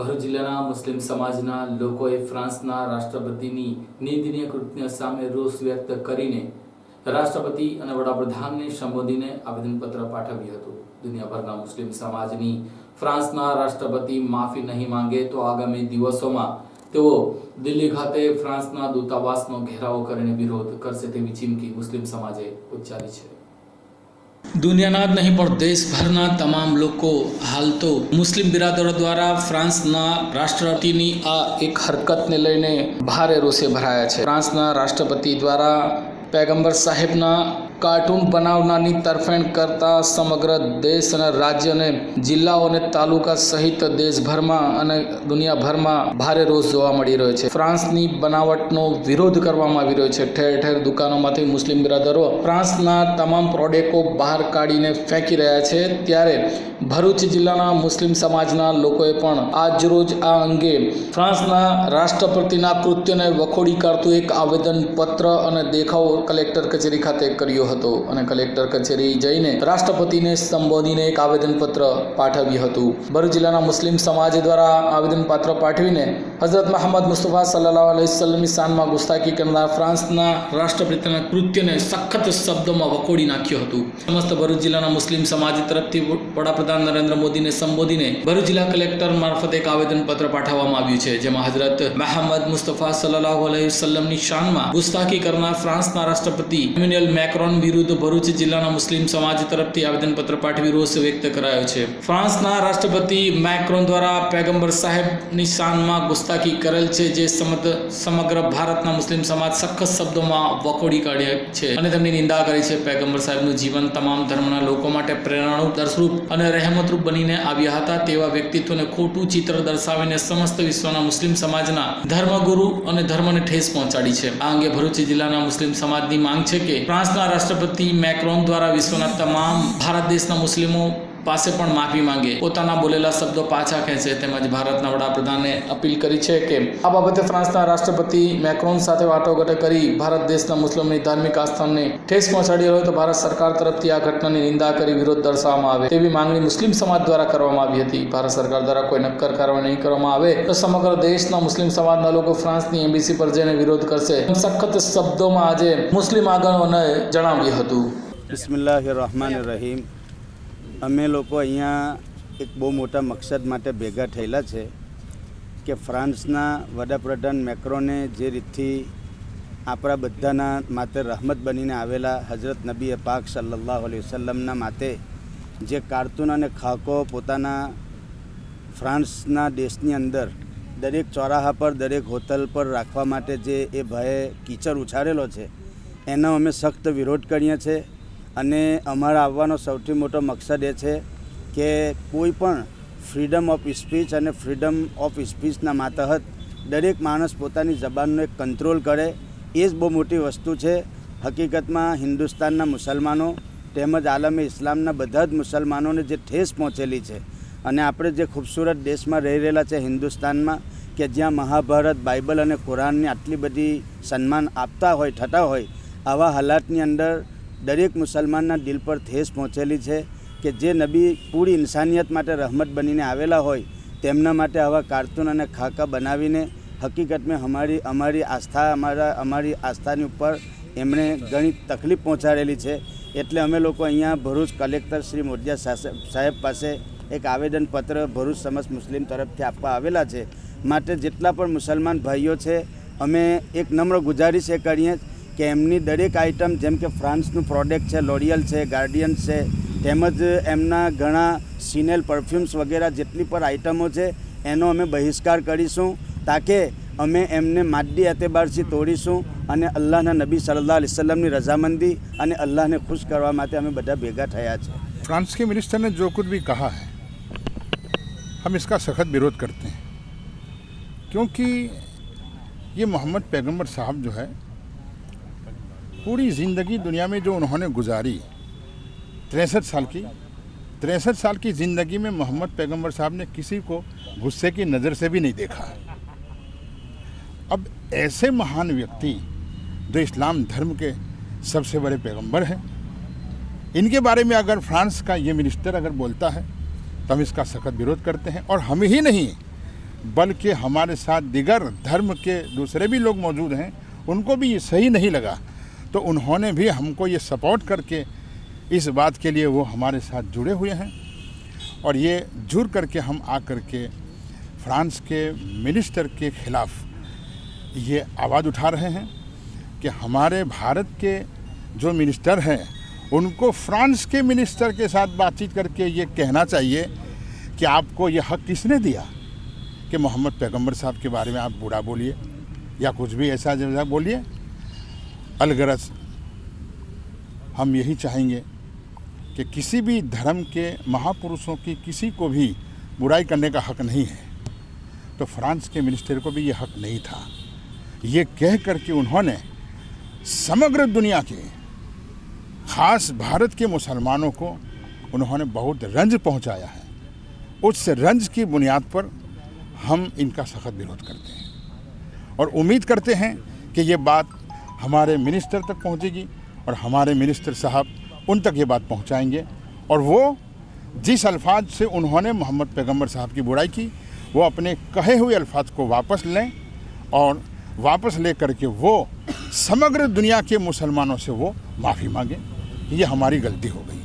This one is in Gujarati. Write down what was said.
ભરૂચ જિલ્લાના મુસ્લિમ સમાજના લોકોએ ફ્રાન્સના રાષ્ટ્રપતિની નિંદનીય કૃત્ય સામે રોષ વ્યક્ત કરીને રાષ્ટ્રપતિ અને વડાપ્રધાનને સંબોધીને આવેદનપત્ર પાઠવ્યું હતું. દુનિયાભરના મુસ્લિમ સમાજની ફ્રાન્સના રાષ્ટ્રપતિ માફી નહીં માંગે તો આગામી દિવસોમાં તેઓ દિલ્હી ખાતે ફ્રાન્સના દૂતાવાસનો ઘેરાવો કરીને વિરોધ કરશે તેવી ચીમકી મુસ્લિમ સમાજે ઉચ્ચારી છે. દુનિયાના જ નહીં, પણ દેશભરના તમામ લોકો હાલ તો મુસ્લિમ બિરાદરો દ્વારા ફ્રાન્સના રાષ્ટ્રપતિની આ એક હરકતને લઈને ભારે રોષે ભરાયા છે. ફ્રાન્સના રાષ્ટ્રપતિ દ્વારા પેગમ્બર સાહેબના કાર્ટૂન બનાવનારની તરફેણ કરતા સમગ્ર દેશ અને રાજ્ય અને જિલ્લાઓ અને તાલુકા સહિત દેશભરમાં અને દુનિયાભરમાં ભારે રોષ જોવા મળી રહ્યો છે. ફ્રાન્સની બનાવટનો વિરોધ કરવામાં આવી રહ્યો છે. ઠેર ઠેર દુકાનોમાંથી મુસ્લિમ બિરાદરો ફ્રાન્સના તમામ પ્રોડક્ટો બહાર કાઢીને ફેંકી રહ્યા છે. ત્યારે ભરૂચ જિલ્લાના મુસ્લિમ સમાજના લોકોએ પણ આજરોજ આ અંગે ફ્રાન્સના રાષ્ટ્રપતિના કૃત્યને વખોડી કાઢતું એક આવેદન પત્ર અને દેખાવો કલેક્ટર કચેરી ખાતે કર્યો હતો અને કલેક્ટર કચેરી જઈને રાષ્ટ્રપતિને સંબોધીને એક આવેદનપત્ર પાઠવ્યું હતું. ભરૂચ જિલ્લાના મુસ્લિમ સમાજ દ્વારા આવેદનપત્ર પાઠવીને હઝરત મહમદ મુસ્તફા સલ્લાહ અલૈહિસ્સલમની શાનમાં ગુસ્તાકી કરનાર ફ્રાન્સના રાષ્ટ્રપતિના કૃત્યને સખત શબ્દોમાં વખોડી નાખ્યું હતું. સમસ્ત ભરૂચ જિલ્લાના મુસ્લિમ સમાજ તરફથી વડાપ્રધાન નરેન્દ્ર મોદીને સંબોધીને ભરૂચ જિલ્લા કલેક્ટર મારફતે એક આવેદનપત્ર પાઠવવામાં આવ્યું છે, જેમાં હજરત મહમદ મુસ્તફા સલ્લાહ અલૈહિસ્સલમની શાનમાં ગુસ્તાકી કરનાર ફ્રાન્સના રાષ્ટ્રપતિ ઇમ્યુનિયલ મેક્રોન વિરુદ્ધ ભરૂચ જિલ્લાના મુસ્લિમ સમાજ તરફથી આવેદનપત્ર પાઠવી રોષ વ્યક્ત કરાયો છે. ફ્રાન્સના રાષ્ટ્રપતિ મેક્રોન દ્વારા પેગમ્બર સાહેબની શાનમાં ગુસ્તાકી કરેલ છે, જે સમગ્ર સમગ્ર ભારતના મુસ્લિમ સમાજ સખત શબ્દોમાં વખોડી કાઢ્યા છે અને તેમની નિંદા કરી છે. પેગમ્બર સાહેબનું જીવન તમામ ધર્મના લોકો માટે પ્રેરણાનું દર્શરૂપ અને રહેમતરૂપ બનીને આવ્યા હતા તેવા વ્યક્તિત્વને ખોટું ચિત્ર દર્શાવીને સમસ્ત વિશ્વના મુસ્લિમ સમાજના ધર્મગુરુ અને ધર્મને ઠેસ પહોંચાડી છે. આ અંગે ભરૂચ જિલ્લાના મુસ્લિમ સમાજની માંગ છે કે ફ્રાન્સના રાષ્ટ્રપતિ મેક્રોન દ્વારા વિશ્વના તમામ ભારત દેશના મુસ્લિમો પાસે પણ માફી માંગે. પોતાના બોલેલા શબ્દો પાછા ખેંચે તેમજ ભારતના વડાપ્રધાને અપીલ કરી છે કે આ બાબતે ફ્રાન્સના રાષ્ટ્રપતિ મેક્રોન સાથે વાટાઘાટો કરી ભારત દેશના મુસ્લિમની ધાર્મિક આસ્થાને ઠેસ પહોંચાડી હોય તો ભારત સરકાર તરફથી આ ઘટનાની નિંદા કરી વિરોધ દર્શાવવામાં આવે તેવી માંગણી મુસ્લિમ સમાજ દ્વારા કરવામાં આવી હતી. ભારત સરકાર દ્વારા કોઈ નક્કર કાર્યવાહી નહીં કરવામાં આવે તો સમગ્ર દેશના મુસ્લિમ સમાજના લોકો ફ્રાન્સની એમ્બેસી પર જઈને વિરોધ કરશે સખત શબ્દોમાં આજે મુસ્લિમ આગળ જણાવ્યું હતું. બિસ્મિલ્લાહ રહીમ. અમે લોકો અહીંયા એક બહુ મોટા મકસદ માટે ભેગા થયેલા છે કે ફ્રાન્સના વડાપ્રધાન મેક્રોને જે રીતથી આપણા બધાના માતે રહમત બનીને આવેલા હજરત નબી પાક સલ્લાહ અલી વસલ્લમના માતે જે કાર્ટૂન અને ખાકો પોતાના ફ્રાન્સના દેશની અંદર દરેક ચોરાહા પર, દરેક હોટલ પર રાખવા માટે જે એ ભયે કીચડ ઉછાળેલો છે, એનો અમે સખ્ત વિરોધ કરીએ છીએ. અને અમારા આવવાનો સૌથી મોટો મકસદ એ છે કે કોઈ પણ ફ્રીડમ ઓફ સ્પીચ અને ફ્રીડમ ઓફ સ્પીચના માતહત દરેક માણસ પોતાની જબાનનો એક કંટ્રોલ કરે, એ જ બહુ મોટી વસ્તુ છે. હકીકતમાં હિન્દુસ્તાનના મુસલમાનો તેમજ આલમે ઇસ્લામના બધા જ મુસલમાનોને જે ઠેસ પહોંચેલી છે અને આપણે જે ખૂબસૂરત દેશમાં રહી રહેલા છે હિન્દુસ્તાનમાં કે જ્યાં મહાભારત, બાઇબલ અને કુરાનની આટલી બધી સન્માન આપતા હોય, થતા હોય, આવા હાલાતની અંદર દરેક મુસલમાનના દિલ પર ઠેસ પહોંચેલી છે કે જે નબી પૂરી ઇન્સાનિયત માટે રહમત બનીને આવેલા હોય, તેમના માટે આવા કાર્ટૂન અને ખાકા બનાવીને હકીકતમાં અમારી અમારી આસ્થા, અમારા, અમારી આસ્થાની ઉપર એમણે ઘણી તકલીફ પહોંચાડેલી છે. એટલે અમે લોકો અહીંયા ભરૂચ કલેક્ટર શ્રી મોરજા સાહેબ પાસે એક આવેદનપત્ર ભરૂચ સમસ્ત મુસ્લિમ તરફથી આપવા આવેલા છે. માટે જેટલા પણ મુસલમાન ભાઈઓ છે, અમે એક નમ્ર ગુજારિશ એ કરીએ કે એમની દરેક આઇટમ જેમ કે ફ્રાન્સનું પ્રોડક્ટ છે લોરિયલ છે ગાર્ડિયન છે તેમજ એમના ઘણા સિનેલ પરફ્યુમ્સ વગેરે જેટલી પણ આઇટમો છે એનો અમે બહિષ્કાર કરીશું તાકે અમે એમને માડી એતબારથી તોડીશું અને અલ્લાહના નબી સલ્લાહ અલી વસલ્લમની રજામંદી અને અલ્લાહને ખુશ કરવા માટે અમે બધા ભેગા થયા છે फ्रांस के मिनिस्टर ने जो कुछ भी कहा है हम इसका सख्त विरोध करते हैं क्योंकि ये मोहम्मद पैगंबर साहब जो है पूरी ज़िंदगी दुनिया में जो उन्होंने गुजारी, तिरसठ साल की, तिरसठ साल की ज़िंदगी में मोहम्मद पैगंबर साहब ने किसी को गुस्से की नज़र से भी नहीं देखा। अब ऐसे महान व्यक्ति जो इस्लाम धर्म के सबसे बड़े पैगंबर हैं, इनके बारे में अगर फ्रांस का ये मिनिस्टर अगर बोलता है तो हम इसका सख्त विरोध करते हैं और हम ही नहीं, बल्कि हमारे साथ दिगर धर्म के दूसरे भी लोग मौजूद हैं, उनको भी ये सही नहीं लगा। तो उन्होंने भी हमको ये सपोर्ट करके इस बात के लिए वो हमारे साथ जुड़े हुए हैं। और ये जुड़ करके हम आ करके फ्रांस के मिनिस्टर के खिलाफ ये आवाज़ उठा रहे हैं कि हमारे भारत के जो मिनिस्टर हैं, उनको फ्रांस के मिनिस्टर के साथ बातचीत करके ये कहना चाहिए कि आपको ये हक किसने दिया कि मोहम्मद पैगंबर साहब के बारे में आप बुरा बोलिए या कुछ भी ऐसा जैसा बोलिए। अलगरज हम यही चाहेंगे कि किसी भी धर्म के महापुरुषों की किसी को भी बुराई करने का हक नहीं है। तो फ्रांस के मिनिस्टर को भी ये हक नहीं था। ये कह कर के उन्होंने समग्र दुनिया के, खास भारत के मुसलमानों को उन्होंने बहुत रंज पहुँचाया है। उस रंज की बुनियाद पर हम इनका सख्त विरोध करते हैं। और उम्मीद करते हैं कि ये बात हमारे मिनिस्टर तक पहुंचेगी और हमारे मिनिस्टर साहब उन तक ये बात पहुंचाएँगे। और वो, जिस अल्फाज से उन्होंने मोहम्मद पैगंबर साहब की बुराई की, वो अपने कहे हुए अल्फाज को वापस लें और वापस ले करके वो समग्र दुनिया के मुसलमानों से वो माफ़ी मांगें। ये हमारी गलती हो गई।